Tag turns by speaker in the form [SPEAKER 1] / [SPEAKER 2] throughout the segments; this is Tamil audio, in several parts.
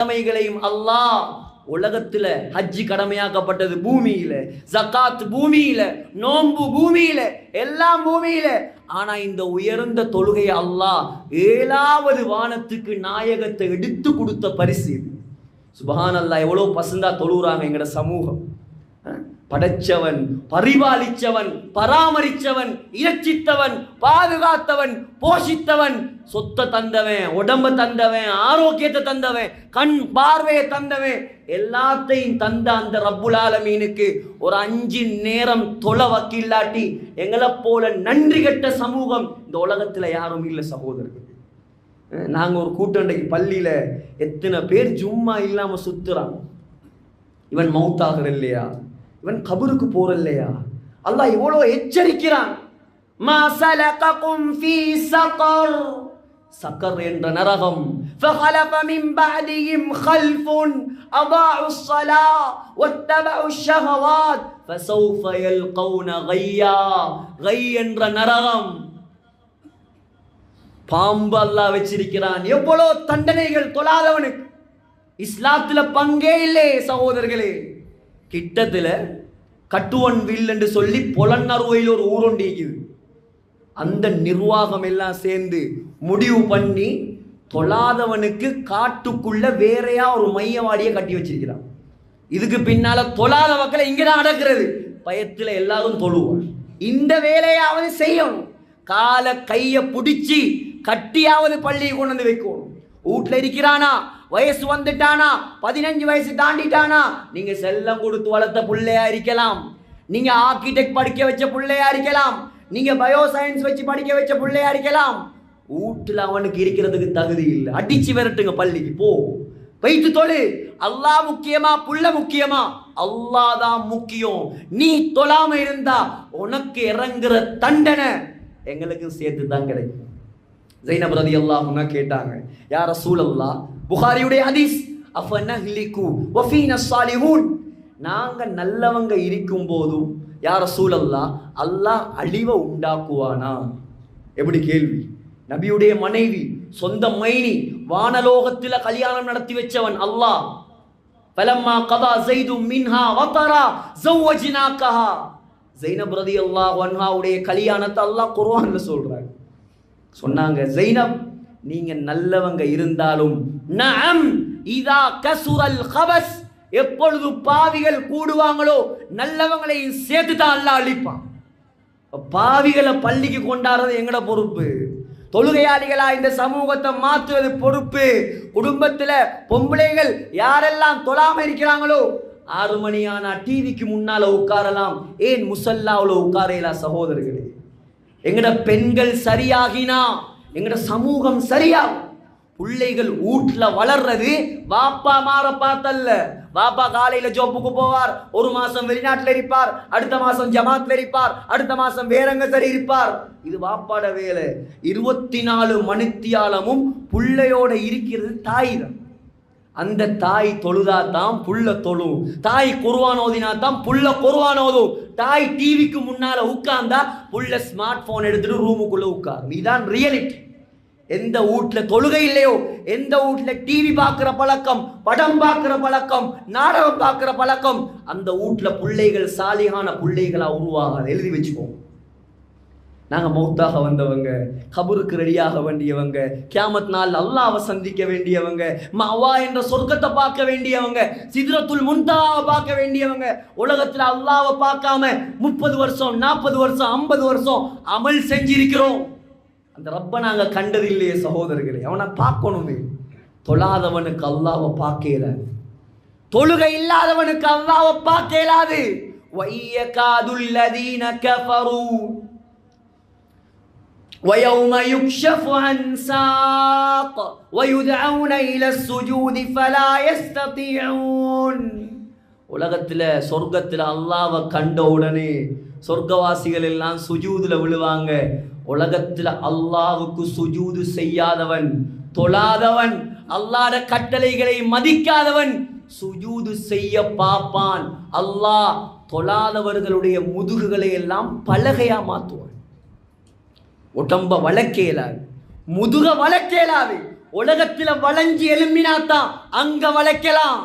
[SPEAKER 1] கடமைகளையும் அல்லாஹ் உலகத்துல ஹஜ்ஜி கடமையாக்கப்பட்டது பூமியில ஜக்காத் பூமியில நோன்பு பூமியில எல்லாம் பூமியில. ஆனா இந்த உயர்ந்த தொழுகை அல்லாஹ் ஏழாவது வானத்துக்கு நாயகத்தை எடுத்து கொடுத்த பரிசு சுபஹான் அல்லாஹ் எவ்வளவு பசந்தா தொழுகிறாங்க எங்கட சமூகம். படைச்சவன் பரிபாலிச்சவன் பராமரிச்சவன் இரட்சித்தவன் பாதுகாத்தவன் போஷித்தவன். சொத்தை தந்தவன் உடம்ப தந்தவன் ஆரோக்கியத்தை தந்தவன் கண் பார்வையை தந்தவன். எல்லாத்தையும் தந்த அந்த ரப்புல் ஆலமீனுக்கு ஒரு அஞ்சு நேரம் தொலை வக்கில்லாட்டி எங்களை போல நன்றி கெட்ட சமூகம் இந்த உலகத்தில் யாரும் இல்லை சகோதரர்கள். நாங்கள் ஒரு கூட்டண்டைக்கு பள்ளியில் எத்தனை பேர் ஜும்மா இல்லாமல் சுத்துறாங்க. இவன் மவுத்தாகிற இல்லையா? இவன் கபருக்கு போற இல்லையா அல்லாஹ் எவ்வளவு எச்சரிக்கிறான் மா சலககும் ஃபீ சகர் சக்கர் என்ற நரகம் فخلف من بعدهم خلف أضاعوا الصلاة واتبعوا الشهوات فسوف يلقون غيا غي என்ற நரகம் பாம்பு அல்லாஹ் வச்சிருக்கிறான் எவ்வளோ தண்டனைகள் தொழாதவனுக்கு இஸ்லாத்துல பங்கே இல்லை சகோதரர்களே கிட்டத்தில் கட்டுவன் வில் என்று சொல்லி பொலன்னறுவையில் ஒரு ஊரொண்டி இருக்குது அந்த நிர்வாகம் எல்லாம் சேர்ந்து முடிவு பண்ணி தொழாதவனுக்கு காட்டுக்குள்ள வேறையா ஒரு மையவாடியை கட்டி வச்சிருக்கிறான். இதுக்கு பின்னால தொழாத மக்களை இங்கதான் அடக்கிறது. பயத்துல எல்லாரும் தொழுவோம் இந்த வேலையாவது செய்யணும். கால கைய பிடிச்சி கட்டியாவது பள்ளியை கொண்டு வந்து வைக்கணும். வீட்டில் இருக்கிறானா? வயசு வந்துட்டானா? பதினஞ்சு வயசு தாண்டிட்டானா? நீங்க செல்லம் கொடுத்து வளர்த்த பிள்ளையா இருக்கலாம். நீங்க ஆர்கிடெக்ட் படிக்க வச்ச பிள்ளையா இருக்கலாம். நீங்க பயோ சயின்ஸ் வச்சு படிக்க வச்ச பிள்ளையா இருக்கலாம். வீட்டுல அவனுக்கு இருக்கிறதுக்கு தகுதி இல்லை. அடிச்சு விரட்டுங்க பள்ளிக்கு போ. வைத்து தொழு. அல்லா முக்கியமா புள்ள முக்கியமா? அல்லா தான் முக்கியம். நீ தொழாம இருந்தா உனக்கு இறங்குற தண்டனை எங்களுக்கும் சேர்த்து தான் கிடைக்கும். ஜெயினப் ரதி அல்லாஹுன்னா கேட்டாங்க யார் ரசூலல்லா புகாரியுடைய ஹதீஸ் அஃபனஹ்லிகு வஃபீன சாலிஹூன் நாங்கள் நல்லவங்க இருக்கும் போதும் யார் ரசூலல்லா அல்லாஹ் அழிவை உண்டாக்குவானா? எப்படி கேள்வி? நபியுடைய மனைவி சொந்த மைனி வானலோகத்தில் கல்யாணம் நடத்தி வச்சவன் அல்லாஹ். பலம்மா கதா செய்து மின்ஹா வத்தரா கஹா ஜெயினப் ரதி அல்லாஹ் வன்ஹாவுடைய கல்யாணத்தை அல்லாஹ் குர்வானில் சொல்கிறாங்க சொன்னாங்க ஜெய்னப் நீங்க நல்லவங்க இருந்தாலும் நம் இதா கசுரல் கபஸ் எப்பொழுது பாவிகள் கூடுவாங்களோ நல்லவங்களையும் சேர்த்து தான் அல்லாஹ் அழிப்பான். பாவிகளை பள்ளிக்கு கொண்டாடுறது எங்கட பொறுப்பு? தொழுகையாளிகளா இந்த சமூகத்தை மாற்றுவது பொறுப்பு? குடும்பத்துல பொம்பளைகள் யாரெல்லாம் தொழாம இருக்கிறாங்களோ ஆறு மணி ஆனா டிவிக்கு முன்னால உட்காரலாம். ஏன் முசல்லாவில் உட்காரையிலா சகோதரர்களே? எங்கட பெண்கள் சரியாகினா எங்கட சமூகம் சரியாகும். பிள்ளைகள் வீட்டில் வளர்றது வாப்பா மாற பார்த்தல்ல. வாப்பா காலையில ஜோப்புக்கு போவார் ஒரு மாசம் வெளிநாட்டில் இருப்பார் அடுத்த மாசம் ஜமாத்ல இருப்பார் அடுத்த மாசம் வேறங்க சரி இருப்பார். இது வாப்பாட வேலை. இருபத்தி நாலு மணித்தியாலமும் புள்ளையோட இருக்கிறது தாய் தான் அந்த தாய் தொழுதா தான் புள்ள தொழும் தாய் குருவான் ஓதினா தான் புள்ள குருவான் ஓதும் தாய் டிவிக்கு முன்னால உட்கார்ந்தா புள்ள ஸ்மார்ட் போன் எடுத்துட்டு ரூமுக்குள்ள உட்காரும் இதுதான் ரியாலிட்டி எந்த வீட்ல தொழுகை இல்லையோ எந்த வீட்ல டிவி பார்க்குற பழக்கம் படம் பார்க்குற பழக்கம் நாடகம் பார்க்குற பழக்கம் அந்த வீட்ல பிள்ளைகள் சாலிகான பிள்ளைகளாக உருவாக எழுதி வச்சுக்கோங்க நாங்கள் மௌத்தாக வந்தவங்க கபருக்கு ரெடியாக வேண்டியவங்க கியாமத் நாள் அல்லாவை சந்திக்க வேண்டியவங்க மவா என்ற சொர்க்கத்தை பார்க்க வேண்டியவங்க சித்ரத்துல் முன்தாவை பார்க்க வேண்டியவங்க உலகத்தில் அல்லாவை பார்க்காம முப்பது வருஷம் நாற்பது வருஷம் ஐம்பது வருஷம் அமல் செஞ்சிருக்கிறோம். அந்த ரப்பை நாங்கள் கண்டது இல்லையே சகோதரர்களே அவனை பார்க்கணுமே. தொழாதவனுக்கு அல்லாவை பார்க்க இயலாது. தொழுகை இல்லாதவனுக்கு அல்லாவை பார்க்க இயலாது. வையகாதுல் கஃபரூ. ويوم يكشف عن ساق ويدعون إلى السجود فلا يستطيعون உலகத்தில் சொர்க்கத்தில் அல்லாவை கண்ட உடனே சொர்க்கவாசிகள் எல்லாம் சுஜூதுல விழுவாங்க உலகத்தில் அல்லாவுக்கு சுஜூது செய்யாதவன் தொழாதவன் அல்லாத கட்டளைகளை மதிக்காதவன் சுஜூது செய்ய பார்ப்பான் அல்லாஹ் தொழாதவர்களுடைய முதுகுகளை எல்லாம் பலகையா மாற்றுவான் உடம்ப வளர்க்கேலாது முதுக வளர்க்கேலாது உலகத்துல வளைஞ்சு எழும்பினாத்தான் அங்க வளைக்கலாம்.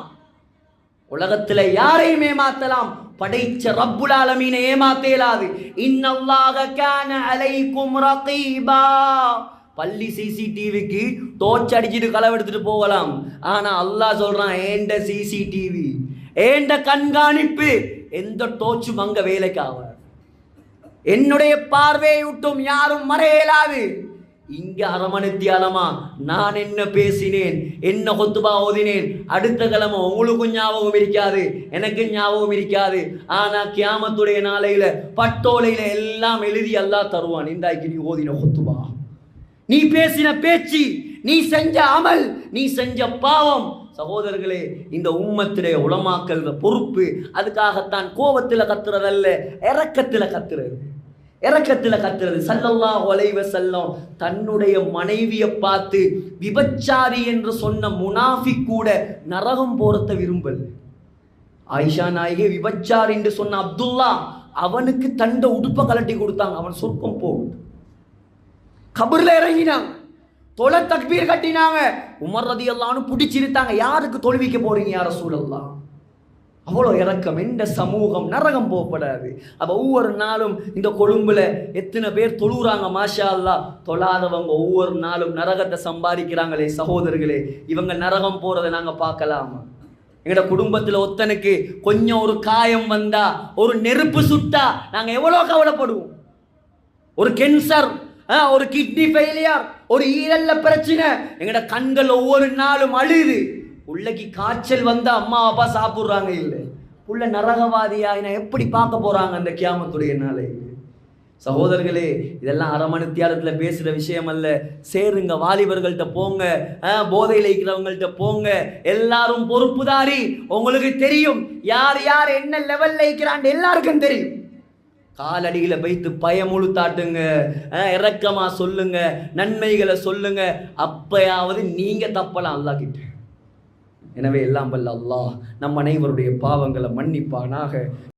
[SPEAKER 1] உலகத்துல யாரையும் ஏமாத்தலாம் படைச்ச ரப்புல் ஆலமீனை ஏமாத்தேலாது இன்னல்லாக கான அலைக்கும் ரகீபா. பள்ளி சிசிடிவிக்கு டோர்ச் அடிச்சிட்டு களவெடுத்துட்டு போகலாம். ஆனா அல்லாஹ் சொல்றான் ஏண்ட சிசிடிவி? ஏண்ட கண்காணிப்பு? எந்த டோர்ச்சும் அங்க வேலைக்கு ஆகாது என்னுடைய பார்வையை விட்டும் யாரும் மறையலாது. இங்க அரமணித்தியாலமா நான் என்ன பேசினேன் என்ன கொத்துபா ஓதினேன் அடுத்த கிழமை உங்களுக்கும் ஞாபகம் இருக்காது எனக்கு ஞாபகம் இருக்காது. ஆனா கியாமத்துடைய நாளையில பட்டோலையில எல்லாம் எழுதி எல்லாம் தருவான். இந்தாய்க்கு நீ ஓதின கொத்துபா. நீ பேசின பேச்சு நீ செஞ்ச அமல் நீ செஞ்ச பாவம். சகோதரர்களே இந்த உம்மத்திலே உளமாக்கல் பொறுப்பு அதுக்காகத்தான் கோபத்தில் கத்துறதல்ல இறக்கத்தில் கத்துறது. இறக்கத்தில் கத்துறது. சல்லல்லா ஒலைவ செல்லம் தன்னுடைய மனைவியை பார்த்து விபச்சாரி என்று சொன்ன முனாஃபி கூட நரகம் போறத விரும்பல். ஆயிஷா நாயகி விபச்சாரி என்று சொன்ன அப்துல்லா அவனுக்கு தண்ட உடுப்பை கலட்டி கொடுத்தாங்க. அவன் சொர்க்கம் போகும் கபர்ல இறங்கினாங்க. தொலை தக்பீர் கட்டினாங்க. உமர் ரதி அல்லான்னு பிடிச்சிருத்தாங்க. யாருக்கு தொழுவிக்க போறீங்க யார சூழல்லாம் அவ்வளோ இறக்கம். எந்த சமூகம் நரகம் போகப்படாது. அப்போ ஒவ்வொரு நாளும் இந்த கொழும்புல எத்தனை பேர் தொழுகிறாங்க மாஷா அல்லா தொழாதவங்க ஒவ்வொரு நாளும் நரகத்தை சம்பாதிக்கிறாங்களே சகோதரர்களே. இவங்க நரகம் போகிறத நாங்கள் பார்க்கலாமா? எங்களோட குடும்பத்தில் ஒத்தனுக்கு கொஞ்சம் ஒரு காயம் வந்தா ஒரு நெருப்பு சுட்டா நாங்கள் எவ்வளோ கவலைப்படுவோம். ஒரு கேன்சர் ஒரு கிட்னி ஃபெயிலியர் ஒரு ஈரல்ல பிரச்சனை. எங்களோட கண்கள் ஒவ்வொரு நாளும் அழுது. உள்ளக்கு காய்ச்சல் வந்து அம்மா அப்பா சாப்பிட்றாங்க இல்லை. புள்ள நரகவாதியா நான் எப்படி பார்க்க போகிறாங்க அந்த கியாமத்துடைய நாளை? சகோதரர்களே இதெல்லாம் அரமணித்தியாலத்தில் தியாலத்தில் பேசுகிற விஷயம் அல்ல சேருங்க வாலிபர்கள்ட்ட போங்க போதையில் இருக்கிறவங்கள்ட்ட போங்க. எல்லாரும் பொறுப்புதாரி. உங்களுக்கு தெரியும் யார் யார் என்ன லெவலில் இருக்கிறான் எல்லாருக்கும் தெரியும். காலடியில் வைத்து பயமுழுத்தாட்டுங்க அஹ், இரக்கமா சொல்லுங்க நன்மைகளை சொல்லுங்க. அப்பயாவது நீங்கள் தப்பலாம் அல்லாஹ் கிட்ட. எனவே எல்லாம் வல்ல அல்லாஹ் நம் அனைவருடைய பாவங்களை மன்னிப்பானாக.